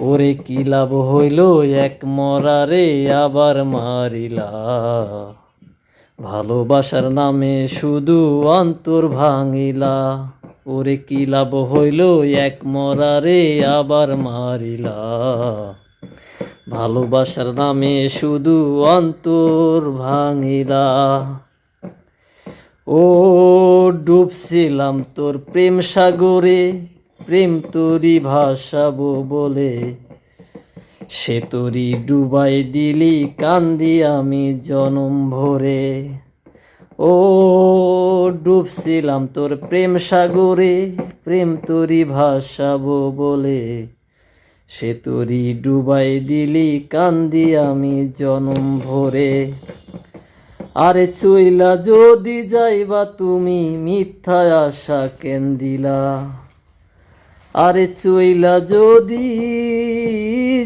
ওরে কি লাভ হইল? এক মরারে আবার মারিলা। ভালোবাসার নামে শুধু অন্তর ভাঙিলা। ওরে কি লাভ হইল? এক মরারে আবার মারিলা। ভালোবাসার নামে শুধু অন্তর ভাঙিলা। ও, ডুবছিলাম তোর প্রেম সাগরে। প্রেম তোরি ভাসাবো বলে। সে তোরি ডুবাই দিলি, কান্দি আমি জনম ভরে। ও, ডুবছিলাম তোর প্রেম সাগরে, প্রেম তোরি ভাসাবো বলে। সে তোরি ডুবাই দিলি, কান্দি আমি জনম ভরে। আরে চইলা যদি যাইবা, তুমি মিথ্যা আশা কেন দিলা? আরে চইলা যদি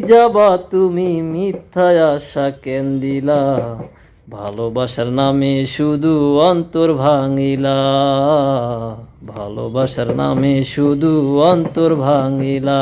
যাবা তুমি মিথ্যা আশা কেন দিলা ভালোবাসার নামে শুধু অন্তর ভাঙিলা, ভালোবাসার নামে শুধু অন্তর ভাঙিলা।